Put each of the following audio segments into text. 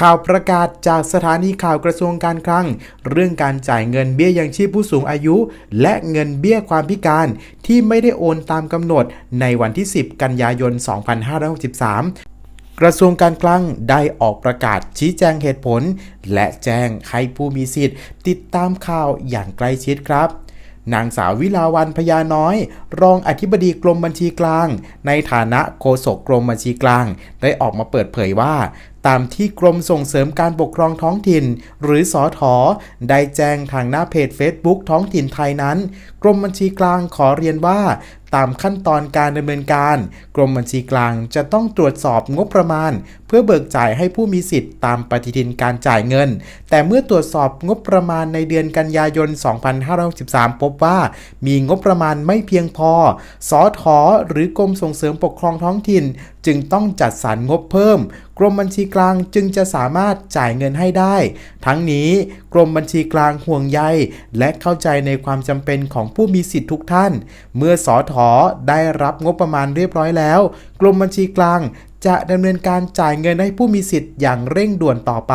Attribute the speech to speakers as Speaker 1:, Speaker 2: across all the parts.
Speaker 1: ข่าวประกาศจากสถานีข่าวกระทรวงการคลัง เรื่องการจ่ายเงินเบี้ยยังชีพผู้สูงอายุ และเงินเบี้ยความพิการที่ไม่ได้โอนตามกำหนดในวันที่ 10 กันยายน 2563กระทรวงการคลังได้ออกประกาศชี้แจงเหตุผล และแจ้งให้ผู้มีสิทธิ์ ติดตามข่าวอย่างใกล้ชิดครับ นางสาววิลาวันพญาน้อย รองอธิบดีกรมบัญชีกลาง ในฐานะโฆษกกรมบัญชีกลาง ได้ออกมาเปิดเผยว่า ตามที่กรมส่งเสริมการปกครองท้องถิ่น หรือสอทอได้แจ้งทางหน้าเพจ Facebook ท้องถิ่นไทยนั้น กรมบัญชีกลางขอเรียนว่า ตามขั้นตอนการดำเนินการ กรมบัญชีกลางจะต้องตรวจสอบงบประมาณ เพื่อเบิกจ่ายให้ผู้มีสิทธิ์ตามปฏิทินการจ่ายเงิน แต่เมื่อตรวจสอบงบประมาณในเดือนกันยายน 2563 พบว่า มีงบประมาณไม่เพียงพอ สอทอหรือกรมส่งเสริมปกครองท้องถิ่น จึงต้องจัดสรรงบเพิ่ม กรมบัญชีกลางจึงจะสามารถจ่ายเงินให้ได้ ทั้งนี้กรมบัญชีกลางห่วงใยและเข้าใจในความจำเป็นของผู้มีสิทธิ์ทุกท่าน เมื่อสอทอได้รับงบประมาณเรียบร้อยแล้ว กรมบัญชีกลาง จะดำเนินการจ่ายเงินให้ผู้มีสิทธิ์อย่างเร่งด่วนต่อไป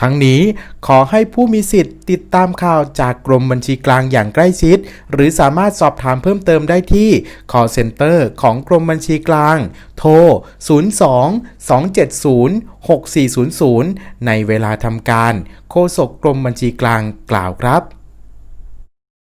Speaker 1: ทั้งนี้ขอให้ผู้มีสิทธิ์ติดตามข่าวจากกรมบัญชีกลางอย่างใกล้ชิด หรือสามารถสอบถามเพิ่มเติมได้ที่ call center ของกรมบัญชีกลาง โทร 02 270 6400 ในเวลาทำการ โฆษกกรมบัญชีกลางกล่าวครับ